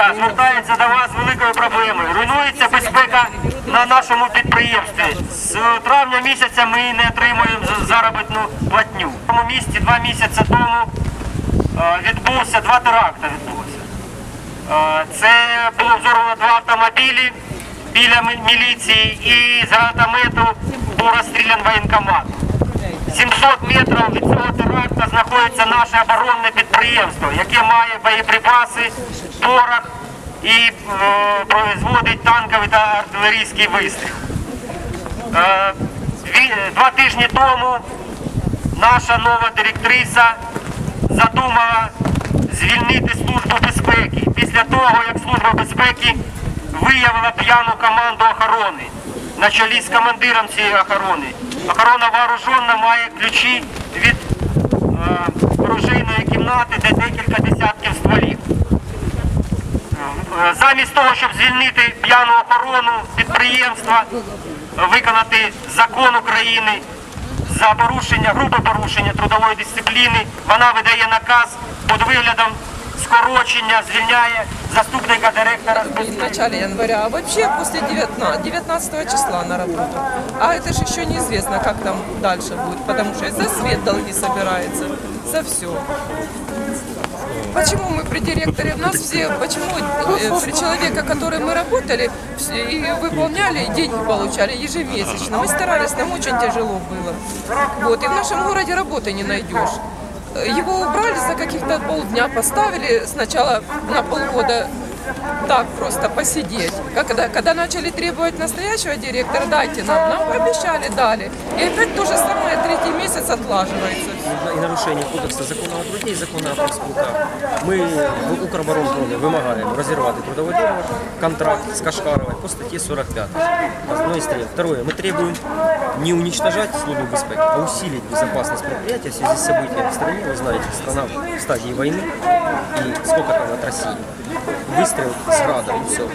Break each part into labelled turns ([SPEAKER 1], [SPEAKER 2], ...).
[SPEAKER 1] ВПК звертається до вас з великою проблемою. Руйнується безпека на нашому підприємстві. З травня місяця ми не отримуємо заробітну платню. В цьому місті два місяці тому е, відбувся два теракти. Відбулося. Е, Це було взорвано два автомобілі біля міліції і з гранатомету був розстрілян воєнкомат. 700 метрів від цього теракту знаходиться наше оборонне підприємство, яке має боєприпаси, порох і е, производить танковий та артилерійський вистріл. Е, два тижні тому наша нова директриса задумала звільнити службу безпеки після того, як служба безпеки виявила п'яну команду охорони на чолі з командиром цієї охорони. Охорона вооружена має ключі від е, оружейної кімнати, де декілька десятків стволів. Е, Замість того, щоб звільнити п'яну охорону підприємства, е, виконати закон України за порушення, грубе порушення трудової дисципліни, вона видає наказ під виглядом скорочення, звільняє заступника директора
[SPEAKER 2] в начале января, а вообще после 19, 19 числа на работу. А это же еще неизвестно, как там дальше будет, потому что за свет долги собирается, за все. Почему мы при директоре, у нас все, почему э, при человеке, который мы работали и выполняли, и деньги получали ежемесячно. Мы старались, нам очень тяжело было. Вот, и в нашем городе работы не найдешь. Его убрали за каких-то полдня, поставили сначала на полгода так просто посидеть. Когда, когда начали требовать настоящего директора, дайте нам, нам пообещали, дали. И опять то же самое, третий месяц отлаживается.
[SPEAKER 3] і нарушення кодексу закону о труді і закону о профспілках. Ми в Укроборонпромі вимагаємо розірвати трудовий договор, контракт з Кашкаровой по статті 45. Одно из требований. Второе. Мы требуем не уничтожать службу безпеки, а усилить безопасность предприятия в связи с событиями в стране. Вы знаете, страна в стадии войны и сколько там от России. Выстрел с града и все.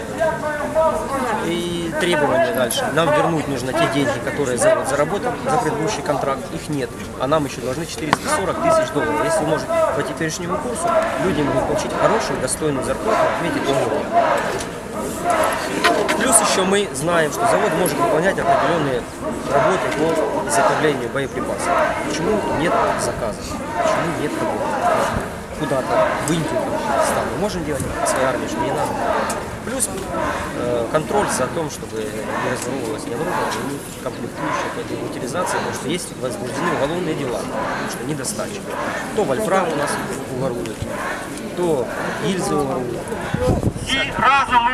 [SPEAKER 3] И требования дальше. Нам вернуть нужно те деньги, которые завод заработал за предыдущий контракт. Их нет. А нам еще должны 440 тысяч долларов. Если может по теперешнему курсу, люди могут получить хорошую, достойную зарплату в ответе договора. Плюс еще мы знаем, что завод может выполнять определенные работы по изготовлению боеприпасов. Почему нет заказов? Почему нет работы? Куда-то в Индию там. Мы можем делать своей армии, что не надо. Плюс э, контроль за тем, чтобы не разворовывалось ни оборудование, ни комплектующие, какая-то утилизация, потому что есть возбуждены уголовные дела, потому что недостача. То вольфрам у нас уворуют, то гильзы уворуют.
[SPEAKER 1] Всі разом ми